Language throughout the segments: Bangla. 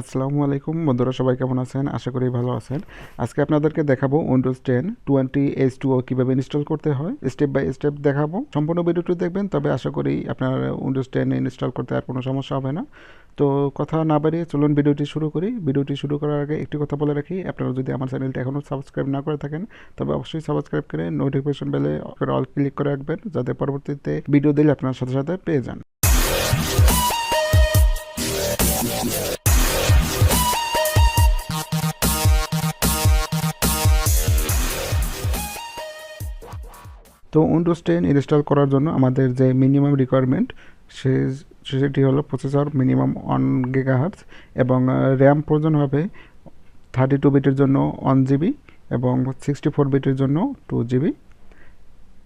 আসসালামু আলাইকুম। বন্ধুরা সবাই কেমন আছেন? আশা করি ভালো আছেন। আজকে আপনাদেরকে দেখাবো Windows ten twenty H two কীভাবে ইনস্টল করতে হয়। স্টেপ বাই স্টেপ দেখাবো। সম্পূর্ণ ভিডিওটি দেখবেন, তবে আশা করি আপনার উইন্ডোজ টেন ইনস্টল করতে আর কোনো সমস্যা হবে না। তো কথা না বাড়িয়ে চলুন ভিডিওটি শুরু করি। ভিডিওটি শুরু করার আগে একটি কথা বলে রাখি, আপনারা যদি আমার চ্যানেলটি এখনও সাবস্ক্রাইব না করে থাকেন, তবে অবশ্যই সাবস্ক্রাইব করে নোটিফিকেশন বেলে অল ক্লিক করে রাখবেন, যাতে পরবর্তীতে ভিডিও দিলে আপনার সাথে সাথে পেয়ে যান। তো উইন্ডোজ টেন ইনস্টল করার জন্য আমাদের যে মিনিমাম রিকোয়ারমেন্ট সে, সেটি হলো প্রসেসর মিনিমাম ওয়ান গিগাহার্টস এবং র্যাম প্রয়োজন হবে থার্টি টু বিটের জন্য ওয়ান জিবি এবং সিক্সটি ফোর বিটের জন্য টু জিবি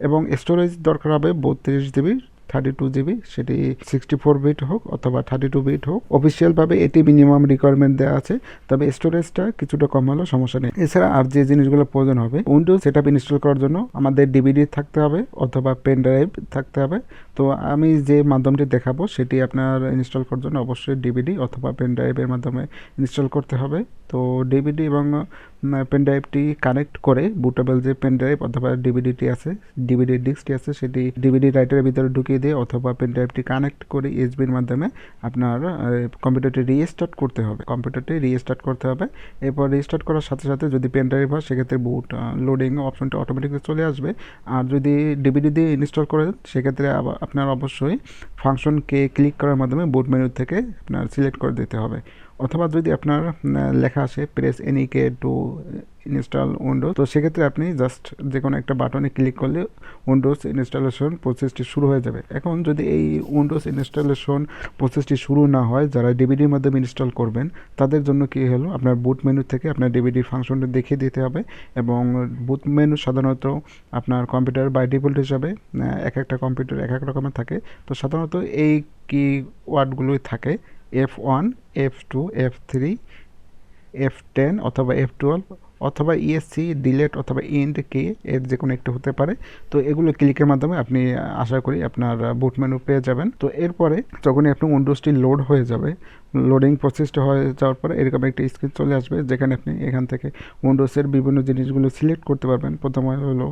এবং স্টোরেজ দরকার হবে বত্রিশ জিবি থার্টি টু জিবি সেটি সিক্সটি ফোর বিট হোক অথবা থার্টি টু বিট হোক অফিসিয়ালভাবে এটি মিনিমাম রিকোয়ারমেন্ট দেওয়া আছে, তবে স্টোরেজটা কিছুটা কম হলেও সমস্যা নেই। এছাড়া আর যে জিনিসগুলো প্রয়োজন হবে উইন্ডোজ সেট ইনস্টল করার জন্য আমাদের ডিভিডি থাকতে হবে অথবা পেন ড্রাইভ থাকতে হবে। তো আমি যে মাধ্যমটি দেখাবো, সেটি আপনার ইনস্টল করার জন্য অবশ্যই ডিভিডি অথবা পেন ড্রাইভের মাধ্যমে ইনস্টল করতে হবে। তো ডিভিডি এবং পেন ড্রাইভটি কানেক্ট করে বুটেবল যে পেন ড্রাইভ অথবা ডিভিডিটি আছে ডিভিডি ডিস্কটি আছে, সেটি ডিভিডি রাইটারের ভিতরে ঢুকিয়ে দিয়ে অথবা পেন ড্রাইভটি কানেক্ট করে ইউএসবির মাধ্যমে আপনার কম্পিউটারটি রিস্টার্ট করতে হবে। কম্পিউটারটি রিস্টার্ট করতে হবে। এরপর রিস্টার্ট করার সাথে সাথে যদি পেন ড্রাইভ হয়, সেক্ষেত্রে বুট লোডিং অপশনটা অটোমেটিকলি চলে আসবে। আর যদি ডিভিডি দিয়ে ইনস্টল করেন, সেক্ষেত্রে আপনার অবশ্যই ফাংশনকে ক্লিক করার মাধ্যমে বুট মেনু থেকে আপনার সিলেক্ট করে দিতে হবে। অথবা যদি আপনার লেখা আসে press any key to install Windows তো সেক্ষেত্রে আপনি জাস্ট যে কোনো একটা বাটনে ক্লিক করলে উইন্ডোজ ইনস্টলেশন প্রসেসটি শুরু হয়ে যাবে। এখন যদি এই উইন্ডোজ ইনস্টলেশন প্রসেসটি শুরু না হয়, যারা ডিভিডির মাধ্যমে ইনস্টল করবেন, তাদের জন্য কী হলো? আপনার বুট মেনু থেকে আপনার ডিভিডির ফাংশনটা দেখিয়ে দিতে হবে এবং বুট মেনু সাধারণত আপনার কম্পিউটার বাই ডিফল্ট হিসাবে এক একটা কম্পিউটার এক এক রকমের থাকে। তো সাধারণত এই কি ওয়ার্ডগুলোই থাকে। F one F two F three F ten অথবা এফ টুয়েলভ অথবা ইএসসি ডিলেট অথবা ইন্ড কে এর যে কোনো একটা হতে পারে। তো এগুলো ক্লিকের মাধ্যমে আপনি আশা করি আপনার বুট মেনু পেয়ে যাবেন। তো এরপরে যখনই আপনি উইন্ডোজটি লোড হয়ে যাবে লোডিং প্রসেসটা হয়ে যাওয়ার পরে এরকম একটা স্ক্রিন চলে আসবে, যেখানে আপনি এখান থেকে উইন্ডোজের বিভিন্ন জিনিসগুলো সিলেক্ট করতে পারবেন। প্রথমে হলো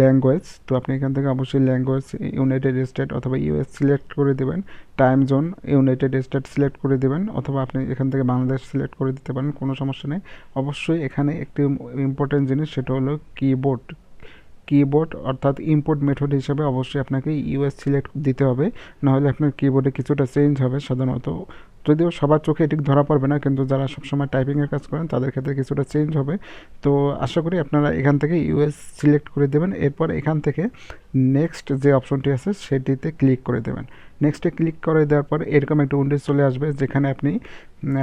ল্যাঙ্গুয়েজ তো আপনি এখান থেকে অবশ্যই ল্যাঙ্গুয়েজ ইউনাইটেড স্টেট অথবা ইউএস সিলেক্ট করে দেবেন। Time zone United State select করে দেবেন অথবা আপনি এখান থেকে বাংলাদেশ সিলেক্ট করে দিতে পারেন, কোনো সমস্যা নেই। অবশ্যই এখানে একটি ইম্পর্টেন্ট জিনিস, সেটা হলো কিবোর্ড কিবোর্ড অর্থাৎ ইম্পোর্ট মেথড হিসাবে অবশ্যই আপনাকে ইউএস সিলেক্ট দিতে হবে। নাহলে আপনার কিবোর্ডে কিছুটা চেঞ্জ হবে সাধারণত। যদিও সবার চোখে এটি ধরা পড়বে না, কিন্তু যারা সবসময় টাইপিংয়ের কাজ করেন, তাদের ক্ষেত্রে কিছুটা চেঞ্জ হবে। তো আশা করি আপনারা এখান থেকে ইউএস সিলেক্ট করে দেবেন। এরপর এখান থেকে নেক্সট যে অপশনটি আছে, সেটিতে ক্লিক করে দেবেন। নেক্সটে ক্লিক করে দেওয়ার পর এরকম একটা উইন্ডোজ চলে আসবে যেখানে আপনি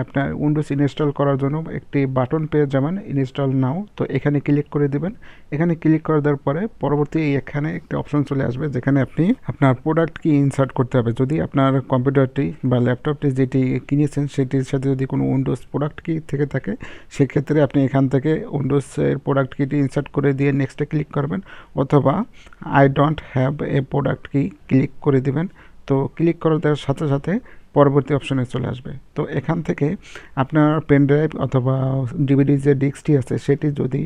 আপনার উইন্ডোজ ইনস্টল করার জন্য একটি বাটন পেয়ে যাবেন ইনস্টল নাও তো এখানে ক্লিক করে দেবেন। এখানে ক্লিক করে দেওয়ার পরে পরবর্তী এখানে একটি অপশন চলে আসবে যেখানে আপনি আপনার প্রোডাক্ট কি ইনসার্ট করতে হবে। যদি আপনার কম্পিউটারটি বা ল্যাপটপটি যেটি কিনেছেন সেটির সাথে যদি কোনো উইন্ডোজ প্রোডাক্ট কি থেকে থাকে, সেক্ষেত্রে আপনি এখান থেকে উইন্ডোজের প্রোডাক্ট কিটি ইনসার্ট করে দিয়ে নেক্সটে ক্লিক করবেন। অথবা I don't have a product key click করে দেবেন। তো ক্লিক করে দেওয়ার সাথে সাথে পরবর্তী অপশনে চলে আসবে। তো এখান থেকে আপনার পেন ড্রাইভ অথবা ডিভিডি যে ডিস্কটি আছে, সেটি যদি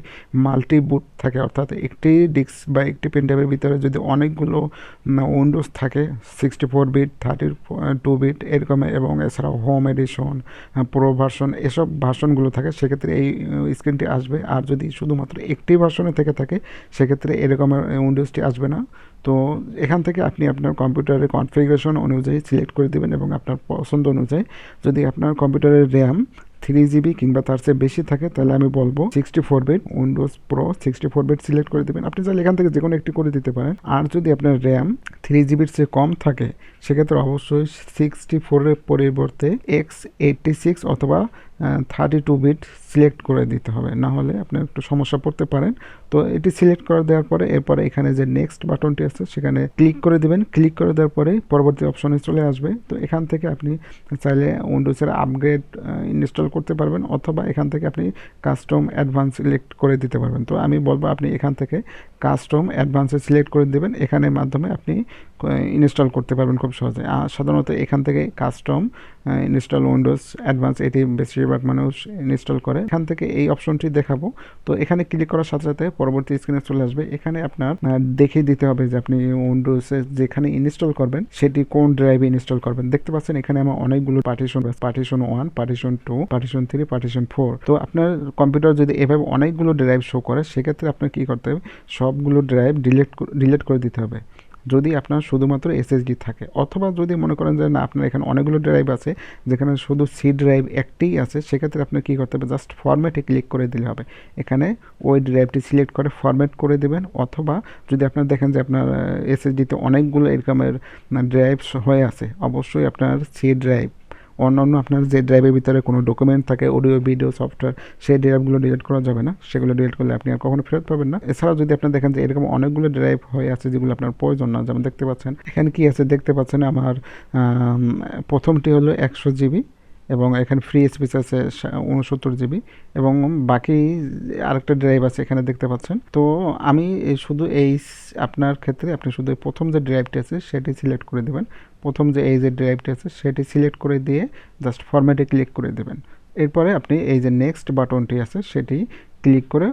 মাল্টি বুট থাকে, অর্থাৎ একটি ডিস্ক বা একটি পেন ড্রাইভের ভিতরে যদি অনেকগুলো উইন্ডোজ থাকে sixty four bit thirty two bit এরকম, এবং এছাড়াও হোম এডিশন প্রো ভার্সন এসব ভার্সনগুলো থাকে, সেক্ষেত্রে এই স্ক্রিনটি আসবে। আর যদি শুধুমাত্র একটি ভার্সনে থেকে থাকে, সেক্ষেত্রে এরকমের উইন্ডোজটি আসবে না। তো এখান থেকে আপনি আপনার কম্পিউটারের কনফিগারেশন অনুযায়ী সিলেক্ট করে দেবেন এবং আপনার পছন্দ অনুযায়ী যদি আপনার কম্পিউটারের র্যাম থ্রি জিবি কিংবা তার চেয়ে বেশি থাকে, তাহলে আমি বলব sixty four bit Windows pro sixty four bit select করে দেবেন। আপনি চাইলে এখান থেকে যে কোনো একটি করে দিতে পারেন। আর যদি আপনার র্যাম থ্রি জিবির চেয়ে কম থাকে, সেক্ষেত্রে অবশ্যই সিক্সটি ফোরের পরিবর্তে এক্স এইটটি সিক্স অথবা থার্টি টু বিট সিলেক্ট করে দিতে হবে। না হলে আপনি একটু সমস্যা পড়তে পারেন। তো এটি সিলেক্ট করে দেওয়ার পরে এরপরে এখানে যে নেক্সট বাটনটি আছে, সেখানে ক্লিক করে দেবেন। ক্লিক করে দেওয়ার পরে পরবর্তী অপশনে চলে আসবে। তো এখান থেকে আপনি চাইলে উইন্ডোজের আপগ্রেড ইনস্টল করতে পারবেন অথবা এখান থেকে আপনি কাস্টম অ্যাডভান্স সিলেক্ট করে দিতে পারবেন। তো আমি বলব আপনি এখান থেকে কাস্টম অ্যাডভান্সে সিলেক্ট করে দেবেন। এখানের মাধ্যমে আপনি ইনস্টল করতে পারবেন খুব সহজে। আর সাধারণত এখান থেকে কাস্টম ইনস্টল উইন্ডোজ অ্যাডভান্স এটি বেশিরভাগ মানুষ ইনস্টল করে। এখান থেকে এই অপশনটি দেখাবো। তো এখানে ক্লিক করার সাথে সাথে পরবর্তী স্ক্রিনে চলে আসবে। এখানে আপনার দেখিয়ে দিতে হবে যে আপনি উইন্ডোজে যেখানে ইনস্টল করবেন, সেটি কোন ড্রাইভে ইনস্টল করবেন। দেখতে পাচ্ছেন এখানে আমার অনেকগুলো partition partition one partition two partition three partition four তো আপনার কম্পিউটার যদি এভাবে অনেকগুলো ড্রাইভ শো করে, সেক্ষেত্রে আপনার কী করতে হবে? সবগুলো ড্রাইভ ডিলিট ডিলিট করে দিতে হবে। যদি আপনার শুধুমাত্র এসএসডি থাকে, অথবা যদি মনে করেন যে না, আপনার এখানে অনেকগুলো ড্রাইভ আছে, যেখানে শুধু সি ড্রাইভ একটিই আছে, সেক্ষেত্রে আপনার কী করতে হবে? জাস্ট ফরম্যাটে ক্লিক করে দিলে হবে। এখানে ওই ড্রাইভটি সিলেক্ট করে ফরম্যাট করে দেবেন, অথবা যদি আপনার দেখেন যে আপনার এসএসডিতে অনেকগুলো এরকমের ড্রাইভস হয়ে আছে, অবশ্যই আপনার সি ড্রাইভ অন্যান্য আপনার যে ড্রাইভের ভিতরে কোনো ডকুমেন্ট থাকে অডিও ভিডিও সফটওয়্যার সেই ড্রাইভগুলো ডিলিট করা যাবে না। সেগুলো ডিলিট করলে আপনি আর কখনো ফেরত পাবেন না। এছাড়াও যদি আপনি দেখেন যে এরকম অনেকগুলো ড্রাইভ হয়ে আছে যেগুলো আপনার প্রয়োজন না, যেমন দেখতে পাচ্ছেন, এখানে কি আছে দেখতে পাচ্ছেন আমার প্রথমটি হলো একশো জিবি। এবং এখানে ফ্রি স্পেস আছে উনসত্তর জিবি এবং বাকি আরেকটা ড্রাইভ আছে এখানে দেখতে পাচ্ছেন। তো আমি শুধু এই আপনার ক্ষেত্রে আপনি শুধু প্রথম যে ড্রাইভটি আছে সেটি সিলেক্ট করে দেবেন। প্রথম যে এই যে ড্রাইভটি আছে সেটি সিলেক্ট করে দিয়ে জাস্ট ফরম্যাটে ক্লিক করে দেবেন। এরপরে আপনি এই যে নেক্সট বাটনটি আছে সেটি ক্লিক করে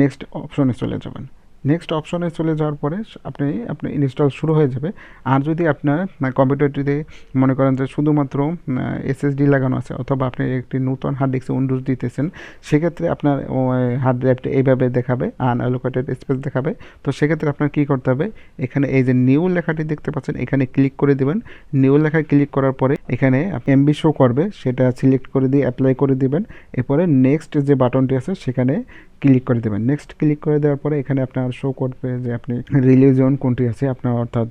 নেক্সট অপশনে চলে যাবেন। নেক্সট অপশনে চলে যাওয়ার পরে আপনি আপনি ইনস্টল শুরু হয়ে যাবে। আর যদি আপনার কম্পিউটারটিতে মনে করেন যে শুধুমাত্র এসএসডি লাগানো আছে অথবা আপনি একটি নতুন হার্ড ডিস্কে উইন্ডোজ দিতেছেন, সেক্ষেত্রে আপনার হার্ড ড্রাইভটা এইভাবে দেখাবে আনঅ্যালোকেটেড স্পেস দেখাবে। তো সেক্ষেত্রে আপনার কী করতে হবে, এখানে এই যে নিউ লেখাটি দেখতে পাচ্ছেন, এখানে ক্লিক করে দেবেন। নিউ লেখায় ক্লিক করার পরে এখানে এমবি শো করবে, সেটা সিলেক্ট করে দিয়ে অ্যাপ্লাই করে দিবেন। এরপরে নেক্সট যে বাটনটি আছে, সেখানে ক্লিক করে দেবেন। নেক্সট ক্লিক করে দেওয়ার পরে এখানে আপনার শো করবে যে আপনি রিলিজন কোনটি আছে, আপনার অর্থাৎ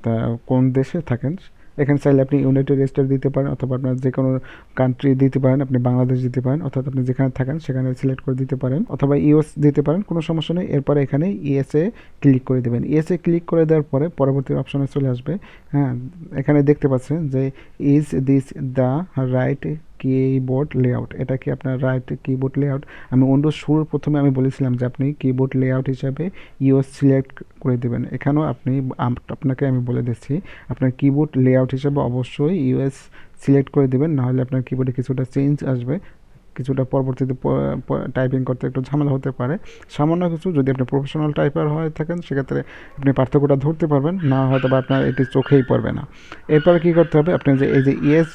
কোন দেশে থাকেন। এখানে চাইলে আপনি ইউনাইটেড স্টেট দিতে পারেন অথবা আপনার যে কোনো কান্ট্রি দিতে পারেন, আপনি বাংলাদেশ দিতে পারেন, অর্থাৎ আপনি যেখানে থাকেন সেখানে সিলেক্ট করে দিতে পারেন অথবা ইউএস দিতে পারেন, কোনো সমস্যা নেই। এরপরে এখানে ইএসএ ক্লিক করে দেবেন। ইএসএ ক্লিক করে দেওয়ার পরে পরবর্তী অপশনে চলে আসবে। হ্যাঁ এখানে দেখতে পাচ্ছেন যে is this the right keyboard layout এটা কি আপনার রাইট কিবোর্ড লেআউট আমি অন্য শুরুর প্রথমে আমি বলেছিলাম যে আপনি কিবোর্ড লেআউট হিসাবে ইউএস সিলেক্ট করে দেবেন। এখানেও আপনি আপনাকে আমি বলে দিচ্ছি, আপনার কিবোর্ড লেআউট হিসাবে অবশ্যই ইউএস সিলেক্ট করে দেবেন, নাহলে আপনার কিবোর্ডে কিছুটা চেঞ্জ আসবে। কিছুটা পরবর্তীতে টাইপিং করতে একটু ঝামেলা হতে পারে। সামান্য কিছু যদি আপনি প্রফেশনাল টাইপার হয়ে থাকেন, সেক্ষেত্রে আপনি পার্থক্যটা ধরতে পারবেন, না হয়তো বা আপনার এটি চোখেই পড়বে না। এরপরে কী করতে হবে? আপনি যে, এই যে ইয়েস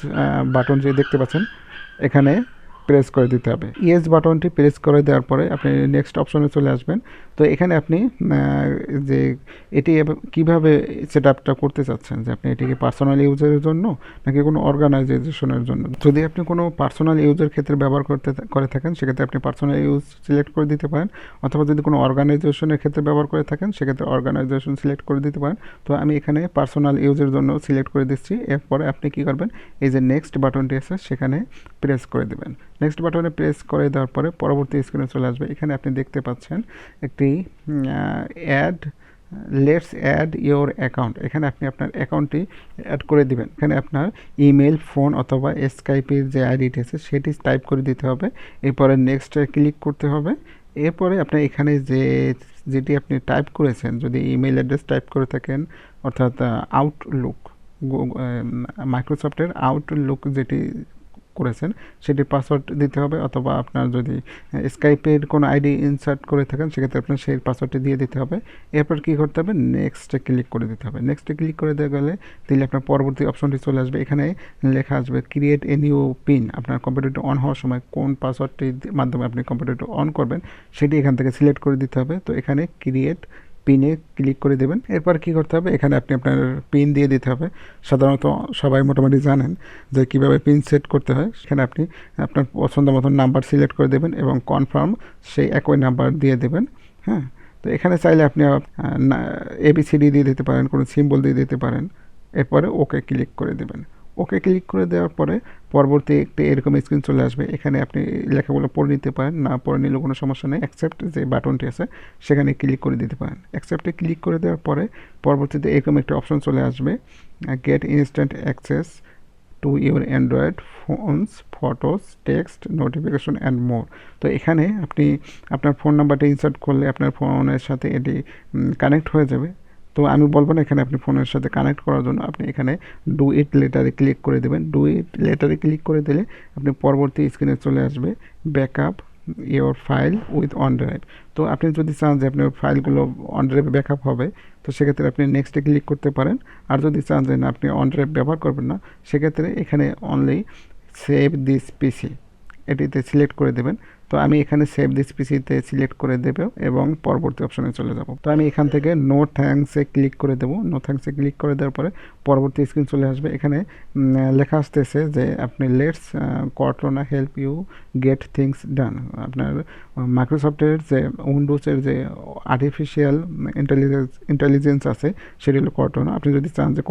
বাটন যে দেখতে পাচ্ছেন, এখানে প্রেস করে দিতে হবে। ইয়েস বাটনটি প্রেস করে দেওয়ার পরে আপনি নেক্সট অপশনে চলে আসবেন। তো এখানে আপনি যে এটি কীভাবে সেট আপটা করতে চাচ্ছেন? যে আপনি এটিকে পার্সোনাল ইউজের জন্য নাকি কোনো অর্গানাইজেশনের জন্য? যদি আপনি কোনো পার্সোনাল ইউজের ক্ষেত্রে ব্যবহার করতে করে থাকেন, সেক্ষেত্রে আপনি পার্সোনাল ইউজ সিলেক্ট করে দিতে পারেন। অথবা যদি কোনো অর্গানাইজেশনের ক্ষেত্রে ব্যবহার করে থাকেন, সেক্ষেত্রে অর্গানাইজেশন সিলেক্ট করে দিতে পারেন। তো আমি এখানে পার্সোনাল ইউজের জন্য সিলেক্ট করে দিচ্ছি। এরপরে আপনি কি করবেন? এই যে নেক্সট বাটনটি আছে, সেখানে প্রেস করে দেবেন। নেক্সট বাটনে প্রেস করে দেওয়ার পরে পরবর্তী স্ক্রিনে চলে আসবে। এখানে আপনি দেখতে পাচ্ছেন একটি add let's add your account এখানে আপনি আপনার অ্যাকাউন্টটি অ্যাড করে দিবেন। এখানে আপনার ইমেল ফোন অথবা স্কাইপের যে আইডিটি আছে, সেটি টাইপ করে দিতে হবে। এরপরে নেক্সটে ক্লিক করতে হবে। এরপরে আপনার এখানে যে, যেটি আপনি টাইপ করেছেন, যদি ইমেল অ্যাড্রেস টাইপ করে থাকেন, অর্থাৎ আউটলুক মাইক্রোসফটের আউটলুক যেটি করেছেন সেটির পাসওয়ার্ড দিতে হবে অথবা আপনার যদি স্কাইপের কোনো আইডি ইনসার্ট করে থাকেন, সেক্ষেত্রে আপনার সেই পাসওয়ার্ডটি দিয়ে দিতে হবে। এরপর কী করতে হবে? নেক্সটে ক্লিক করে দিতে হবে। নেক্সটে ক্লিক করে দেওয়া গেলে দিলে আপনার পরবর্তী অপশনটি চলে আসবে। এখানে লেখা আসবে ক্রিয়েট এ নিউ পিন আপনার কম্পিউটারটি অন হওয়ার সময় কোন পাসওয়ার্ডটির মাধ্যমে আপনি কম্পিউটারটি অন করবেন, সেটি এখান থেকে সিলেক্ট করে দিতে হবে। তো এখানে ক্রিয়েট পিনে ক্লিক করে দেবেন। এরপর কি করতে হবে? এখানে আপনি আপনার পিন দিয়ে দিতে হবে। সাধারণত সবাই মোটামুটি জানেন যে কীভাবে পিন সেট করতে হয়। সেখানে আপনি আপনার পছন্দ মতন নাম্বার সিলেক্ট করে দেবেন এবং কনফার্ম সেই একই নাম্বার দিয়ে দেবেন। হ্যাঁ? তো এখানে চাইলে আপনি এবিসিডি দিয়ে দিতে পারেন, কোনো সিম্বল দিয়ে দিতে পারেন। এরপরে ওকে ক্লিক করে দেবেন। ওকে ক্লিক করে দেওয়ার পরে পরবর্তী একটি এরকম স্ক্রিন চলে আসবে। এখানে আপনি লেখাগুলো পড়ে নিতে পারেন, না পড়ে নিলেও কোনো সমস্যা নেই। অ্যাকসেপ্ট যে বাটনটি আছে, সেখানে ক্লিক করে দিতে পারেন। অ্যাকসেপ্টে ক্লিক করে দেওয়ার পরে পরবর্তীতে এরকম একটা অপশন চলে আসবে। Get instant access to your Android phones photos text notification and more তো এখানে আপনি আপনার ফোন নাম্বারটা ইনসার্ট করলে আপনার ফোনের সাথে এটি কানেক্ট হয়ে যাবে। তো আমি বলব না এখানে আপনি ফোনের সাথে কানেক্ট করার জন্য আপনি এখানে ডু ইট লেটারে ক্লিক করে দেবেন। ডু ইট লেটারে ক্লিক করে দিলে আপনি পরবর্তী স্ক্রিনে চলে আসবে backup your file with OneDrive তো আপনি যদি চান যে আপনার ফাইলগুলো অন ড্রাইভে ব্যাকআপ হবে, তো সেক্ষেত্রে আপনি নেক্সটে ক্লিক করতে পারেন। আর যদি চান যে না, আপনি অন ড্রাইভ ব্যবহার করবেন না, সেক্ষেত্রে এখানে অনলি সেভ দিস পিসি এটিতে সিলেক্ট করে দেবেন। তো আমি এখানে সেভ দিস পিসিতে সিলেক্ট করে দেব এবং পরবর্তী অপশনে চলে যাব। তো আমি এখান থেকে নো থ্যাঙ্কসে ক্লিক করে দেবো। নো থ্যাঙ্কসে ক্লিক করে দেওয়ার পরে পরবর্তী স্ক্রিন চলে আসবে। এখানে লেখা আসতেছে যে আপনি let's Cortana help you get things done আপনার মাইক্রোসফটের যে উইন্ডোজের যে আর্টিফিশিয়াল ইন্টেলিজেন্স ইন্টেলিজেন্স আছে, সেটি হলো কটনা আপনি যদি চান যে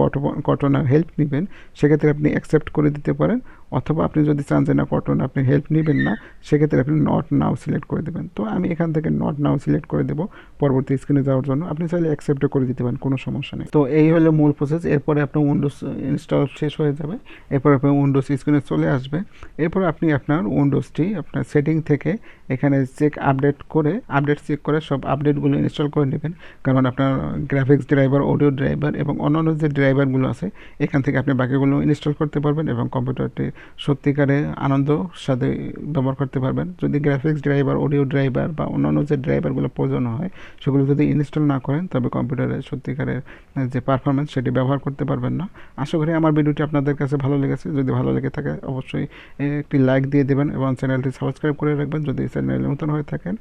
কটনার হেল্প নেবেন, সেক্ষেত্রে আপনি অ্যাকসেপ্ট করে দিতে পারেন। অথবা আপনি যদি চান যে না কটন আপনি হেল্প নেবেন না, সেক্ষেত্রে আপনি নট নাও সিলেক্ট করে দেবেন। তো আমি এখান থেকে নট নাও সিলেক্ট করে দেবো পরবর্তী স্ক্রিনে যাওয়ার জন্য। আপনি চাইলে অ্যাকসেপ্টও করে দিতে পারেন, কোনো সমস্যা নেই। তো এই হলো মূল প্রসেস এরপরে আপনার উইন্ডোজ ইনস্টল শেষ হয়ে যাবে। এরপর আপনার উইন্ডোজ স্ক্রিনে চলে আসবে। এরপর আপনি আপনার উইন্ডোজটি আপনার সেটিং থেকে এখানে চেক আপডেট করে আপডেট চেক করে সব আপডেটগুলো ইনস্টল করে নেবেন। কারণ আপনার গ্রাফিক্স ড্রাইভার অডিও ড্রাইভার এবং অন্যান্য যে ড্রাইভারগুলো আছে, এখান থেকে আপনি বাকিগুলো ইনস্টল করতে পারবেন এবং কম্পিউটারটি সত্যিকারে আনন্দ সাথে ব্যবহার করতে পারবেন। যদি গ্রাফিক্স ড্রাইভার অডিও ড্রাইভার বা অন্যান্য যে ড্রাইভারগুলো প্রয়োজন হয়, সেগুলো যদি ইনস্টল না করেন, তবে কম্পিউটারের সত্যিকারের যে পারফরমেন্স সেটি ব্যবহার করতে পারবেন না। আশা করি আমার ভিডিওটি আপনাদের কাছে ভালো লেগেছে। যদি ভালো লেগে থাকে, অবশ্যই একটি লাইক দিয়ে দেবেন এবং চ্যানেলটি সাবস্ক্রাইব করে রাখবেন। যদি চ্যানেলে নতুন হয়ে থাকেন